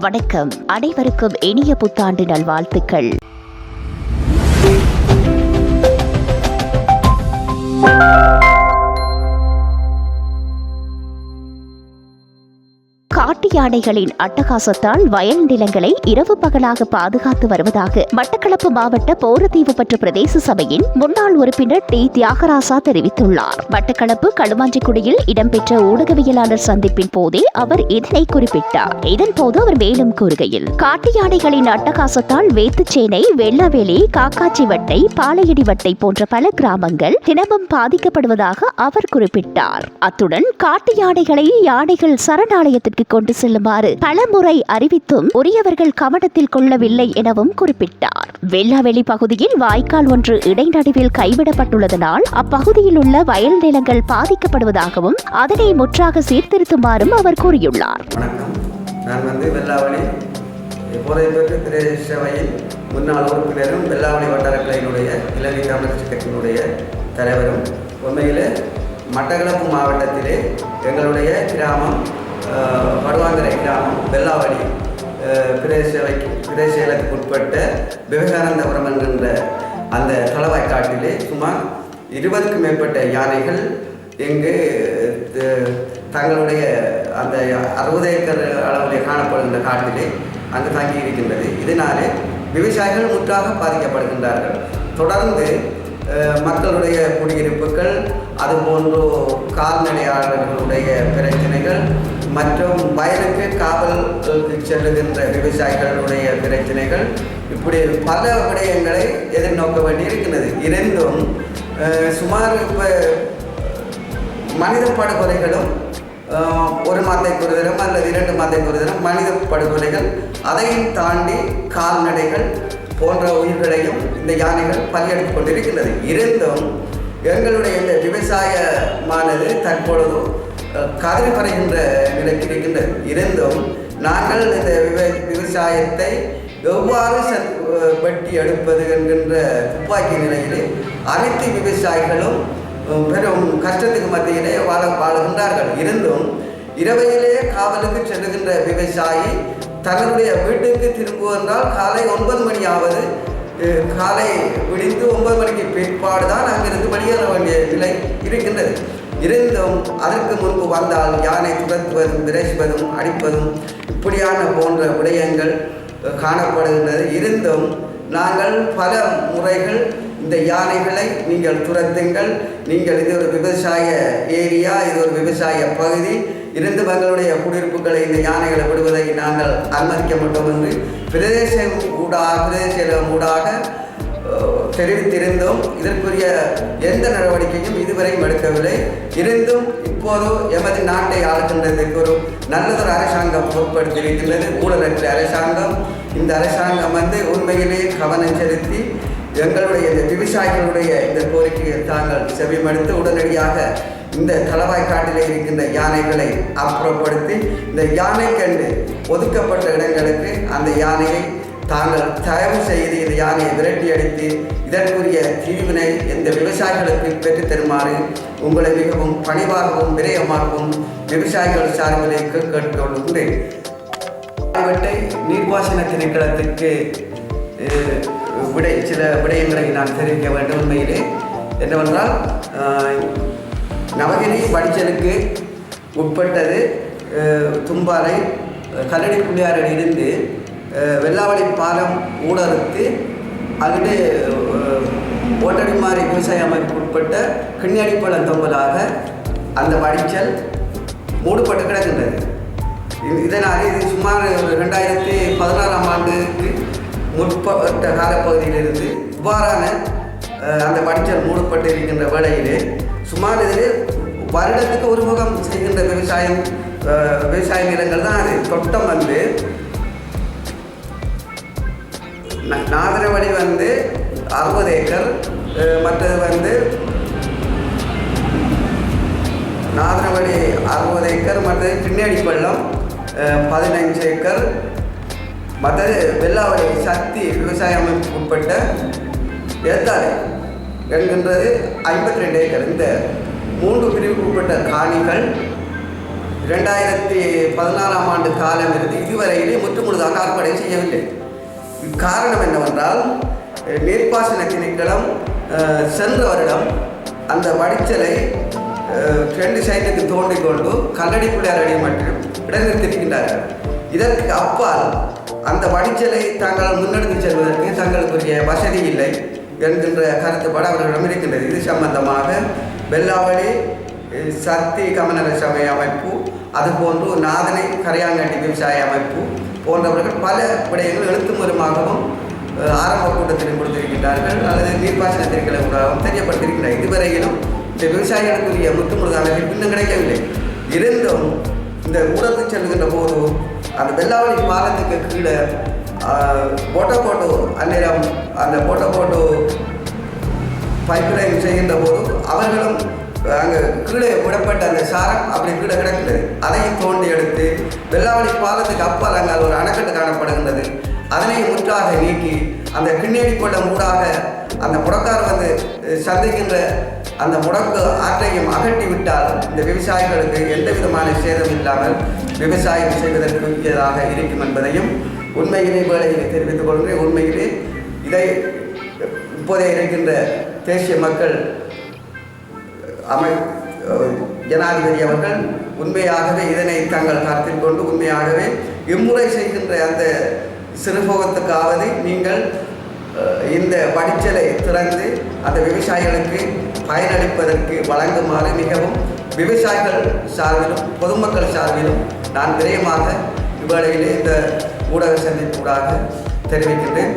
வணக்கம். அனைவருக்கும் இனிய புத்தாண்டு நல்வாழ்த்துக்கள். காட்டு யானைகளின் அட்டகாசத்தால் வயல் நிலங்களை இரவு பகலாக பாதுகாத்து வருவதாக மட்டக்களப்பு மாவட்ட போரதீவு பற்ற பிரதேச சபையின் முன்னாள் உறுப்பினர் டி. தியாகராசா தெரிவித்துள்ளார். மட்டக்களப்பு களுவாஞ்சிக்குடியில் இடம்பெற்ற ஊடகவியலாளர் சந்திப்பின் போதே அவர் இதனை குறிப்பிட்டார். இதன்போது அவர் மேலும் கூறுகையில் காட்டு யானைகளின் அட்டகாசத்தால் வேத்துச்சேனை வெள்ளவேலி பாலையடி வட்டை போன்ற பல கிராமங்கள் தினமும் பாதிக்கப்படுவதாக அவர் குறிப்பிட்டார். அத்துடன் காட்டு யானைகளை யானைகள் சரணாலயத்திற்கு கொண்டு செல்லுமாறு பலமுறை அறிவித்தும் உரியவர்கள் கவனத்தில் கொள்ளவில்லை எனவும் குறிப்பிட்டார். வெள்ளாவெளி பகுதியில் வாய்க்கால் ஒன்று இடைநடுவில் கைவிடப்பட்டுள்ளதனால் அப்பகுதியில் உள்ள வயல் நிலங்கள் பாதிக்கப்படுவதாகவும் அதனை முற்றாக சீர்திருத்துமாறும் அவர் கூறியுள்ளார். நான் வந்து வெள்ளாவளி போதைப்பேட்டு பிரதேச முன்னாள் உறுப்பினரும் வெள்ளாவளி வட்டார கிளையினுடைய இலங்கை தமிழர் கட்சியினுடைய தலைவரும். உண்மையில் மட்டக்களப்பு மாவட்டத்திலே எங்களுடைய கிராமம் வடுவாங்கரை படுவாங்கரை கிராமம் வெள்ளாவடி அஹ், பிரதேச உட்பட்ட விவேகானந்தபுரம் என்கின்ற அந்த தளவாய்க்காட்டிலே சுமார் இருபதுக்கும் மேற்பட்ட யானைகள் இங்கு தங்களுடைய அந்த அறுபது ஏக்கர் அளவிலே காணப்படுகின்ற காட்டிலே அங்கு தங்கி இருக்கின்றது. இதனாலே விவசாயிகள் முற்றாக பாதிக்கப்படுகின்றார்கள். தொடர்ந்து மக்களுடைய குடியிருப்புகள் அதுபோன்று கால்நடையாளர்களுடைய பிரச்சனைகள் மற்றும் வயலுக்கு காவலுக்கு செல்லுகின்ற விவசாயிகளுடைய பிரச்சனைகள் இப்படி பல விடயங்களை எதிர்நோக்க வேண்டியிருக்கிறது இருந்தும் சுமார் இப்போ மனித படுகொலைகளும் ஒரு மாதத்தை ஒரு தினம் அல்லது இரண்டு மாதத்துக்கு ஒரு தினம் மனித படுகொலைகள் அதையும் தாண்டி கால்நடைகள் போன்ற உயிர்களையும் இந்த யானைகள் பலியெடுத்துக் கொண்டிருக்கிறது இருந்தும் எங்களுடைய இந்த விவசாயமானது தற்பொழுதும் கதறி பறைகின்ற நிலைக்கு இருக்கின்றது இருந்தும் நாங்கள் இந்த விவ விவசாயத்தை எவ்வாறு வெட்டி எடுப்பது என்கின்ற துப்பாக்கி நிலையிலே அனைத்து விவசாயிகளும் பெரும் கஷ்டத்துக்கு மத்தியிலே வாழ வாழுகின்றார்கள். இருந்தும் இரவையிலே காவலுக்கு செல்லுகின்ற விவசாயி தன்னுடைய வீட்டுக்கு திரும்புவதால் காலை ஒன்பது மணி ஆவது காலை விடிந்து ஒன்பது மணிக்கு பிற்பாடு தான் அங்கிருந்து வெளியேற வேண்டிய நிலை இருக்கின்றது. இருந்தும் அதற்கு முன்பு வந்தால் யானை துரத்துவதும் விரைப்பதும் அடிப்பதும் இப்படியான போன்ற விடயங்கள் காணப்படுகின்றது. இருந்தும் நாங்கள் பல முறைகள் இந்த யானைகளை நீங்கள் துரத்துங்கள். நீங்கள் இது ஒரு விவசாய ஏரியா இது ஒரு விவசாய பகுதி. இருந்து எங்களுடைய குடியிருப்புகளை இந்த யானைகளை விடுவதை நாங்கள் அனுமதிக்க மாட்டோம் என்று பிரதேசம் ஊடாக பிரதேச ஊடாக தெரிவித்திருந்தும் இதற்குரிய எந்த நடவடிக்கையும் இதுவரையும் எடுக்கவில்லை. இருந்தும் இப்போது எமது நாட்டை ஆளுகின்றதற்கு ஒரு நல்லதொரு அரசாங்கம் பொருட்படுத்தியிருக்கின்றது. ஊழலற்ற அரசாங்கம். இந்த அரசாங்கம் வந்து உண்மையிலேயே கவனம் செலுத்தி எங்களுடைய இந்த விவசாயிகளுடைய இந்த கோரிக்கையை தாங்கள் செவிமடுத்து உடனடியாக இந்த தளவாய்க்காட்டிலே இருக்கின்ற யானைகளை அப்புறப்படுத்தி இந்த யானை கண்டு ஒதுக்கப்பட்ட இடங்களுக்கு அந்த யானையை தாங்கள் தயவு செய்து இந்த யானையை விரட்டி அடித்து இதற்குரிய தீர்வினை இந்த விவசாயிகளுக்கு பெற்றுத் தருமாறு உங்களை மிகவும் பணிவாகவும் விரயமாகவும் விவசாயிகள் சார்பிலே கேட்டுக்கொள்கின்றேன். வெட்டை நீர்ப்பாசன திணைக்களத்துக்கு விடை சில விடயங்களை நான் தெரிவிக்க வேண்டும் உண்மையிலே. என்னவென்றால் நவகிரி படிச்சலுக்கு உட்பட்டது தும்பாலை அஹ், கல்லடி இருந்து வெள்ளாவளி பாலம் ஊடறுத்து அங்கிட்டு அஹ், ஓட்டடிமாரி விவசாய அமைப்பு உட்பட்ட கிண்ணியடிப்பழம் தொம்பலாக அந்த வடிச்சல் மூடப்பட்டு கிடக்கின்றது. இதனால் இது சுமார் ரெண்டாயிரத்தி பதினாறாம் ஆண்டுக்கு முற்பட்ட காலப்பகுதியிலிருந்து இவ்வாறான அந்த வடிச்சல் மூடப்பட்டு இருக்கின்ற வேளையிலே சுமார் இதில் வருடத்துக்கு ஒரு முகம் செய்கின்ற விவசாயம் விவசாய நிலங்கள் தான் அது. தொட்டம் வந்து ந- வந்து அறுபது ஏக்கர் மற்றது வந்து நாகரவழி அறுபது ஏக்கர் மற்றது பின்னாடி பள்ளம் பதினஞ்சு ஏக்கர் மற்றது வெள்ளாவடி சக்தி விவசாய அமைப்புக்கு உட்பட்ட ஏத்தாலை என்கின்றது ஐம்பத்தி ரெண்டு ஏக்கர். இந்த மூன்று பிரிவுக்கு உட்பட்ட காணிகள் இரண்டாயிரத்தி பதினாறாம் ஆண்டு காலம் இருந்து இதுவரையிலே முற்றுமுழுதாக அறுவடை செய்யவில்லை. காரணம் என்னவென்றால் நீர்ப்பாசன திணைக்களம் சென்ற வருடம் அந்த வடிச்சலை ரெண்டு சைடுக்கு தோண்டிக் கொண்டு கல்லடி பிள்ளையாரடி மட்டும் இடநிறுத்திருக்கின்றார்கள் இதற்கு அப்பால் அந்த வடிச்சலை தாங்கள் முன்னெடுத்து செல்வதற்கு தங்களுக்குரிய வசதி இல்லை என்கின்ற கருத்துப்பாடு அவர்களிடம் இருக்கின்றது. இது சம்பந்தமாக வெள்ளாவளி சக்தி கமநல சபை அமைப்பு அதுபோன்று நாதனை கரையாங்கட்டி விவசாய அமைப்பு போன்றவர்கள் பல விடயங்கள் எழுத்து மூலமாகவும் ஆரம்ப கூட்டத்தில் கொடுத்திருக்கின்றார்கள். அல்லது நீர்ப்பாசன திருக்கலை ஊடாகவும் தெரியப்படுத்தியிருக்கின்றனர் இதுவரையிலும் இந்த விவசாயிகளுக்குரிய முற்றுமுழுதான இன்னும் கிடைக்கவில்லை. இருந்தும் இந்த ஊடகம் செல்கின்ற போது அந்த வெள்ளாவளி பாலத்துக்கு கீழே போட்டோ போட்டோ அந்நேரம் அந்த போட்டோ போட்டோ பைப் லைன் செய்கின்ற போது அவர்களும் அங்கே கீழே விடப்பட்ட அந்த சாரம் அப்படி கீழே கிடக்குது. அதையும் தோண்டி எடுத்து வெள்ளாவளி பாலத்துக்கு அப்பால் அங்கே ஒரு அணைக்கட்டு காணப்படுகின்றது. அதனை முற்றாக நீக்கி அந்த கிண்ணேடி கொண்ட ஊடாக அந்த முடக்கார் வந்து சந்திக்கின்ற அந்த முடக்கு ஆற்றையும் அகட்டி விட்டால் இந்த விவசாயிகளுக்கு எந்த விதமான சேதம் இல்லாமல் விவசாயம் செய்வதற்கு உரியதாக இருக்கும் என்பதையும் உண்மையிலே வேலையை தெரிவித்துக் கொள்கிறேன். உண்மையிலே இதை இப்போதே இருக்கின்ற தேசிய மக்கள் அமை ஜனாதிபதி அவர்கள் உண்மையாகவே இதனை தங்கள் கருத்தில் கொண்டு உண்மையாகவே இம்முறை செய்கின்ற அந்த சிறுபோகத்துக்காவது நீங்கள் இந்த படிச்சலை திறந்து அந்த விவசாயிகளுக்கு பயனளிப்பதற்கு வழங்குமாறு மிகவும் விவசாயிகள் சார்பிலும் பொதுமக்கள் சார்பிலும் நான் விரயமாக இவ்வேளையிலே இந்த ஊடக சந்திப்பூடாக தெரிவிக்கின்றேன்.